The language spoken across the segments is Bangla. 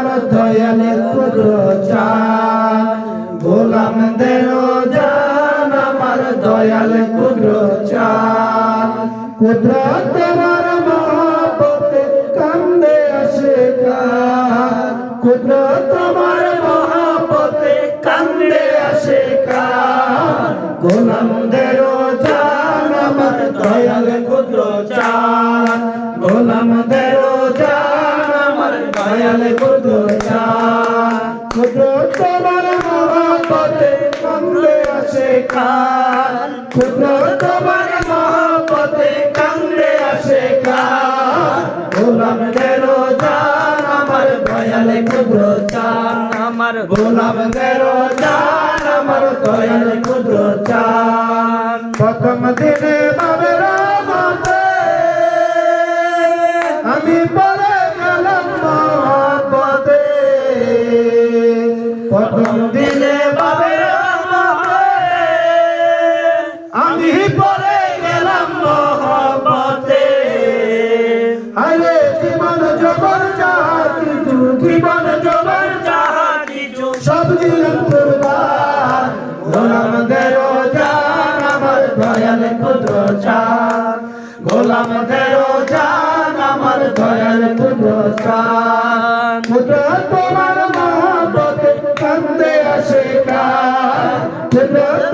তোমার দয়ালের ক্ষুদ্র চান গোলামদের জান আমার দয়াল ক্ষুদ্র তোমার মহাপতে কান্দে আসে তোমার মহাপতে কান্দে আসে গোলামদের আমার গোলামদের জান, আমার দয়াল ক্ষুদ্র চান। প্রথম দিনে বাবের মতে আমি পরে গেলাম মহাপদে। প্রথম দিনে বাবের আমি পরে গেলাম মহাপদে। আরে জীবন জবর যাহা কিছু জীবন চান গোলামদের জান, আমার দয়াল চান। ক্ষুদ্র তোমার মহাপতে কান্দে আসে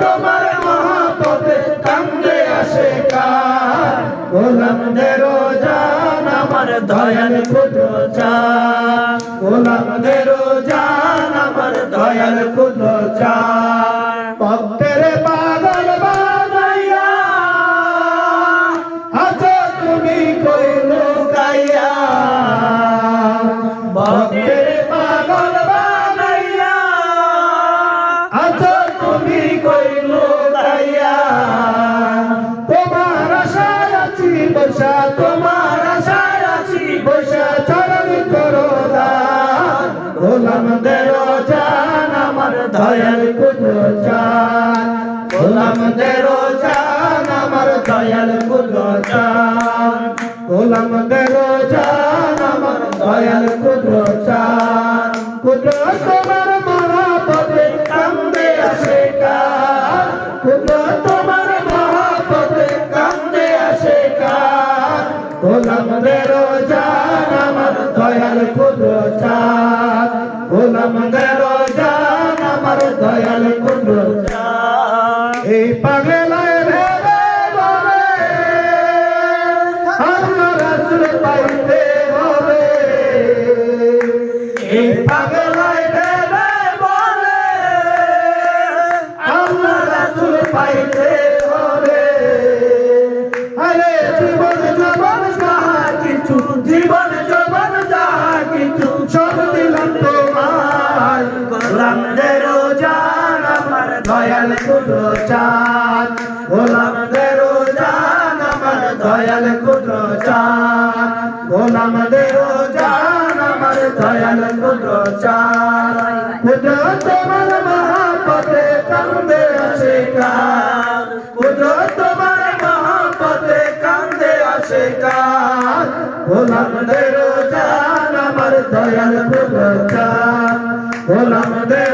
তোমার মহাপতে কান্দে আসে কার। গোলামদের জান, আমার দয়াল ক্ষুদ্র চান। গোলামদের জান আছি তোমার আশায় আছি। বসা চরণ করো দান। গোলামদের জান আমার দয়াল কুদ্র চান। গোলামদের জান আমার দয়াল কুদ্র চান। গোলামদের জান আমার দয়াল কুদ্র চান। কুদ্র তোমার এই পাগলায় ভেবে বলে, আল্লাহ রাসূল পাইতে হবে। এই পাগলায় ভেবে বলে, আল্লাহ রাসূল পাইতে হবে। আরে জীবন জবন যাহা কিছু, জীবন জবন যাহা কিছু, সব দিলাম তোমার দয়াল কুদ্র চান গোলামদের জান আমার দয়াল কুদ্র চান গোলামদের জান আমার দয়াল কুদ্র চান কুদ্র তোমার মহাপতে কান্দে আসে কার কুদ্র তোমার মহাপতে কান্দে আসে কার গোলামদের জান আমার দয়াল কুদ্র চান গোলামদের জান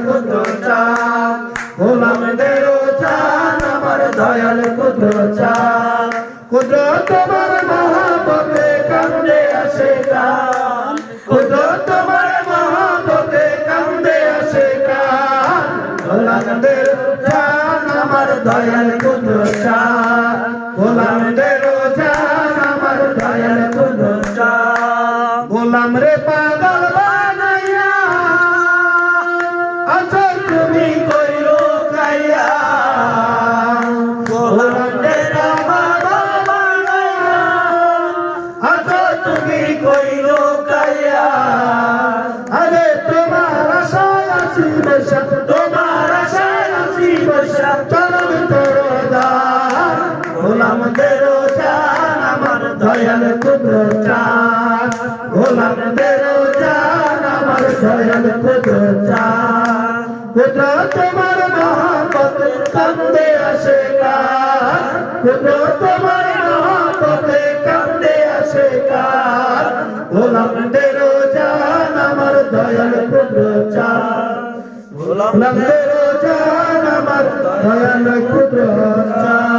দয়াল কুদ্রচা। কুদ্র তোমার মহাপতে কান্দে আসে কান তোমার মহাপতে কান্দে আসে কান চান আমার দয়াল কুদ্রচা। গোলামদের চান তুমি কইল কাইয়া আরে তোমার আশায় আছি বৈশা তোমার আশায় আছি বৈশা চরণ তরদা গোলামদের জান আমার দয়াল কুদ্র চান গোলামদের জান আমার দয়াল কুদ্র চান তোমার মহাপত কান্দে আসে কুদ্র তোমার গোলামদের জান আমার দয়াল কুদ্র চান গোলামদের জান আমার দয়াল কুদ্র চান